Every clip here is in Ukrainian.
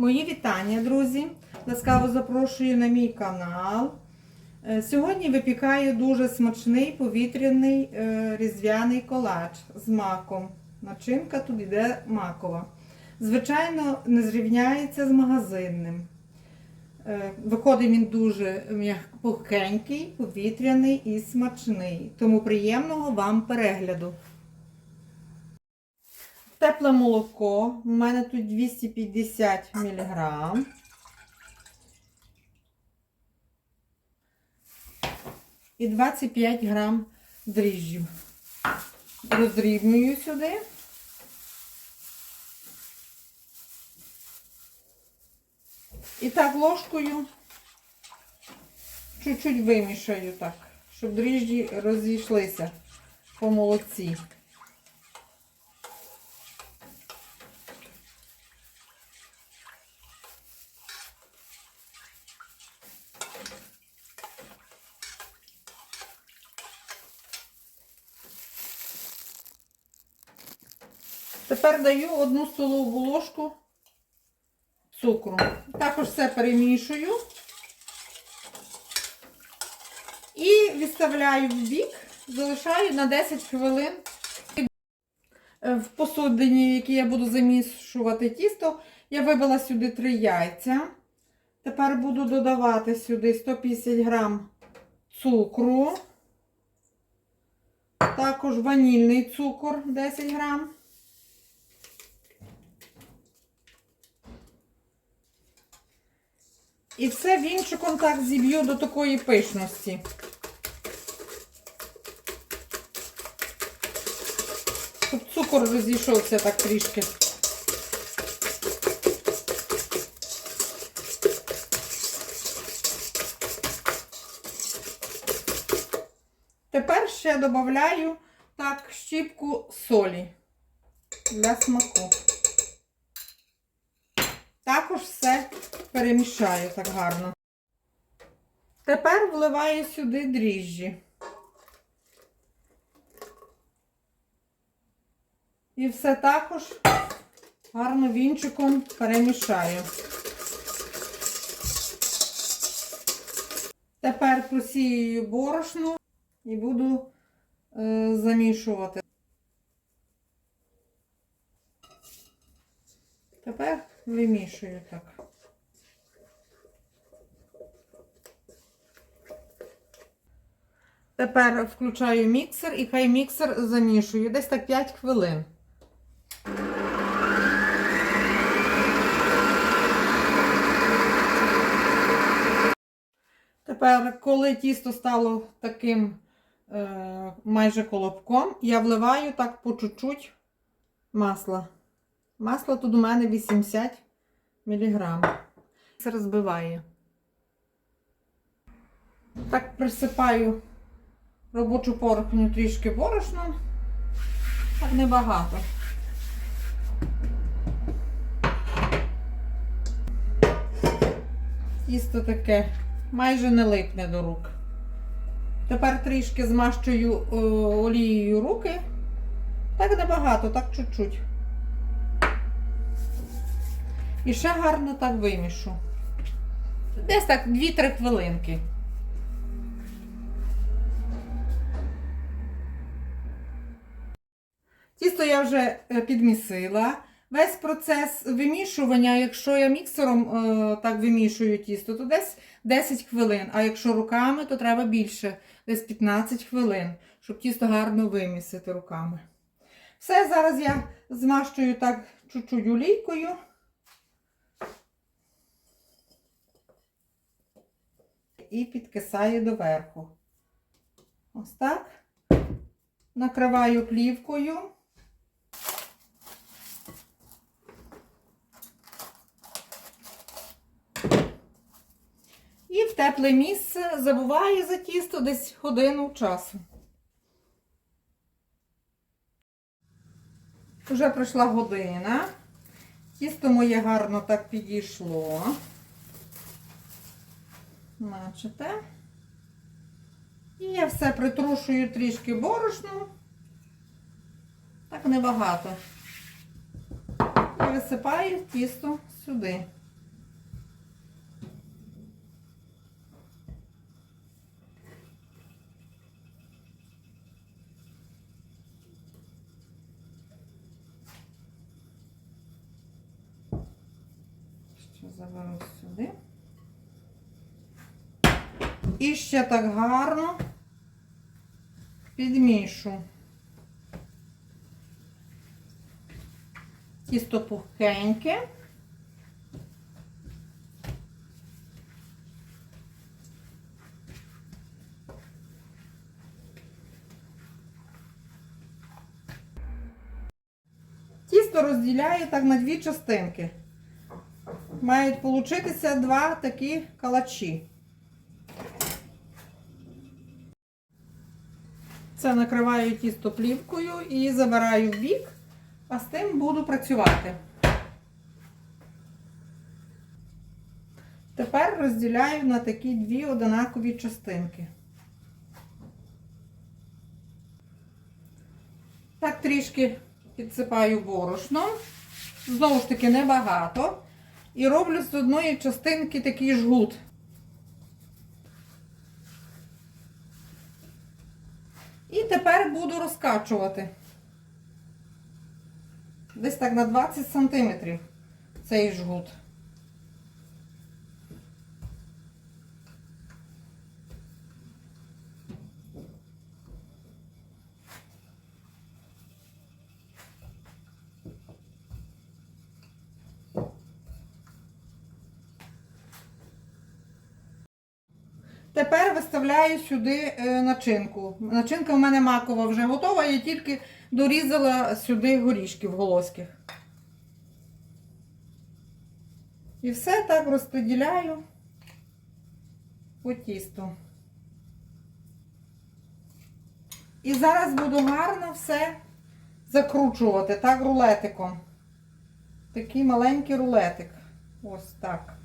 Мої вітання, друзі! Ласкаво запрошую на мій канал. Е, Сьогодні випікаю дуже смачний повітряний е, різдвяний колач з маком. Начинка тут йде макова. Звичайно, не зрівняється з магазинним. Е, Виходить він дуже пухкенький, повітряний і смачний. Тому приємного вам перегляду. Тепле молоко. У мене тут 250 мг. І 25 грам дріжджів. Розрівнюю сюди. І так ложкою чуть-чуть вимішаю так, щоб дріжджі розійшлися по молоці. Тепер даю одну столову ложку цукру. Також все перемішую і відставляю в бік, залишаю на 10 хвилин. В посудині, в якій я буду замішувати тісто, я вибила сюди 3 яйця. Тепер буду додавати сюди 150 грам цукру, також ванільний цукор 10 грам. І все вінчиком так зіб'ю до такої пишності. Щоб цукор розійшовся так трішки. Тепер ще додаю так щіпку солі для смаку. Також все перемішаю так гарно. Тепер вливаю сюди дріжджі. І все також гарно вінчиком перемішаю. Тепер просію борошно і буду е, замішувати. Тепер вимішую так. Тепер включаю міксер і хай міксер замішую десь так 5 хвилин. Тепер, коли тісто стало таким е, майже колобком, я вливаю так по чуть-чуть масла. Масло тут у мене 80 мг. Це розбиває. Так присипаю робочу порохню трішки борошном. Так небагато. Тісто таке майже не липне до рук. Тепер трішки змащую е, олією руки. Так небагато, так чуть-чуть. І ще гарно так вимішу. Десь так 2-3 хвилинки. Тісто я вже е, підмісила. Весь процес вимішування, якщо я міксером е, так вимішую тісто, то десь 10 хвилин. А якщо руками, то треба більше, десь 15 хвилин, щоб тісто гарно вимісити руками. Все, зараз я змащую так чуть-чуть олійкою. І підкисаю доверху. Ось так. Накриваю плівкою. Тепле місце забуваю за тісто десь годину часу. Вже пройшла година. Тісто моє гарно так підійшло. Бачите? І я все притрушую трішки борошном. Так небагато. І висипаю тісто сюди. Ще заберу сюди. І ще так гарно підмішу. Тісто пухеньке. Тісто розділяю так на дві частинки. Мають получитися два такі калачі. Це накриваю тісто плівкою і забираю в бік, а з тим буду працювати. Тепер розділяю на такі дві одинакові частинки. Так трішки підсипаю борошном. Знову ж таки, небагато. І роблю з одної частинки такий жгут. І тепер буду розкачувати. Десь так на 20 сантиметрів цей жгут. Тепер виставляю сюди е, начинку. Начинка в мене макова вже готова, я тільки дорізала сюди горішків волоських. І все так розподіляю по тісту. І зараз буду гарно все закручувати, так, рулетиком. Такий маленький рулетик. Ось так.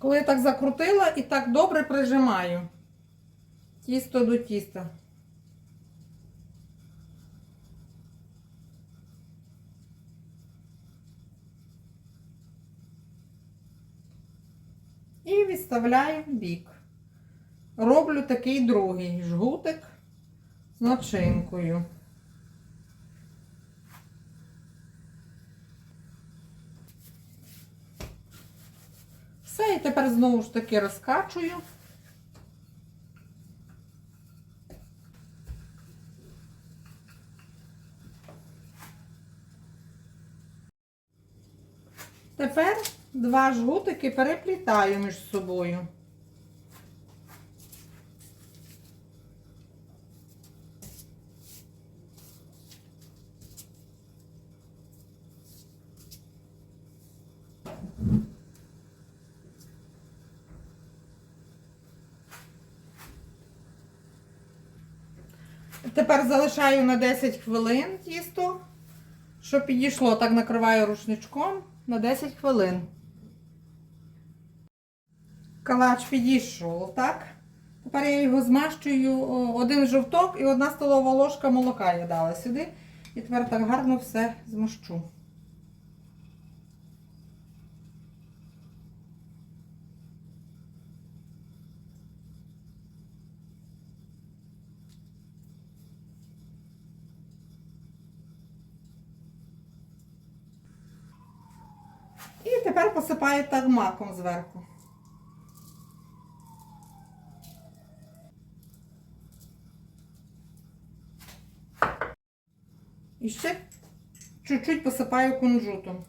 Коли я так закрутила і так добре прижимаю тісто до тіста. І відставляю в бік. Роблю такий другий жгутик з начинкою. Тепер знову ж таки розкачую. Тепер два жгутики переплітаю між собою. Тепер залишаю на 10 хвилин тісто, щоб підійшло, так накриваю рушничком на 10 хвилин. Калач підійшов, так? Тепер я його змащую один жовток і одна столова ложка молока я дала сюди. І тепер так гарно все змащу. І тепер посипаю так маком зверху. І ще чуть-чуть посипаю кунжутом.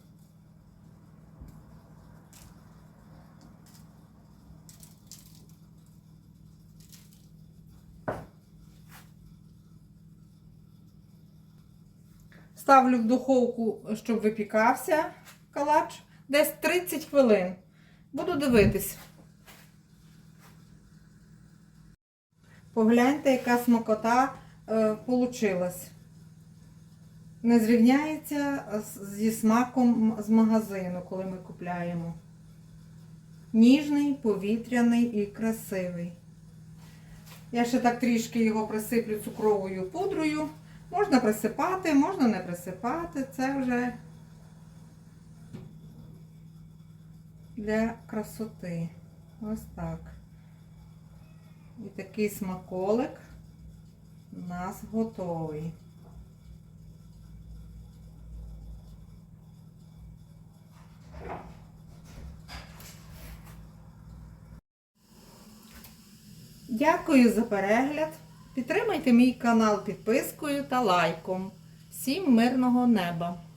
Ставлю в духовку, щоб випікався калач. Десь 30 хвилин. Буду дивитись. Погляньте, яка смакота е. Не зрівняється зі смаком з магазину, коли ми купляємо. Ніжний, повітряний і красивий. Я ще так трішки його присиплю цукровою пудрою. Можна присипати, можна не присипати. Це вже для красоти. Ось так. І такий смаколик у нас готовий. Дякую за перегляд. Підтримайте мій канал підпискою та лайком. Всім мирного неба!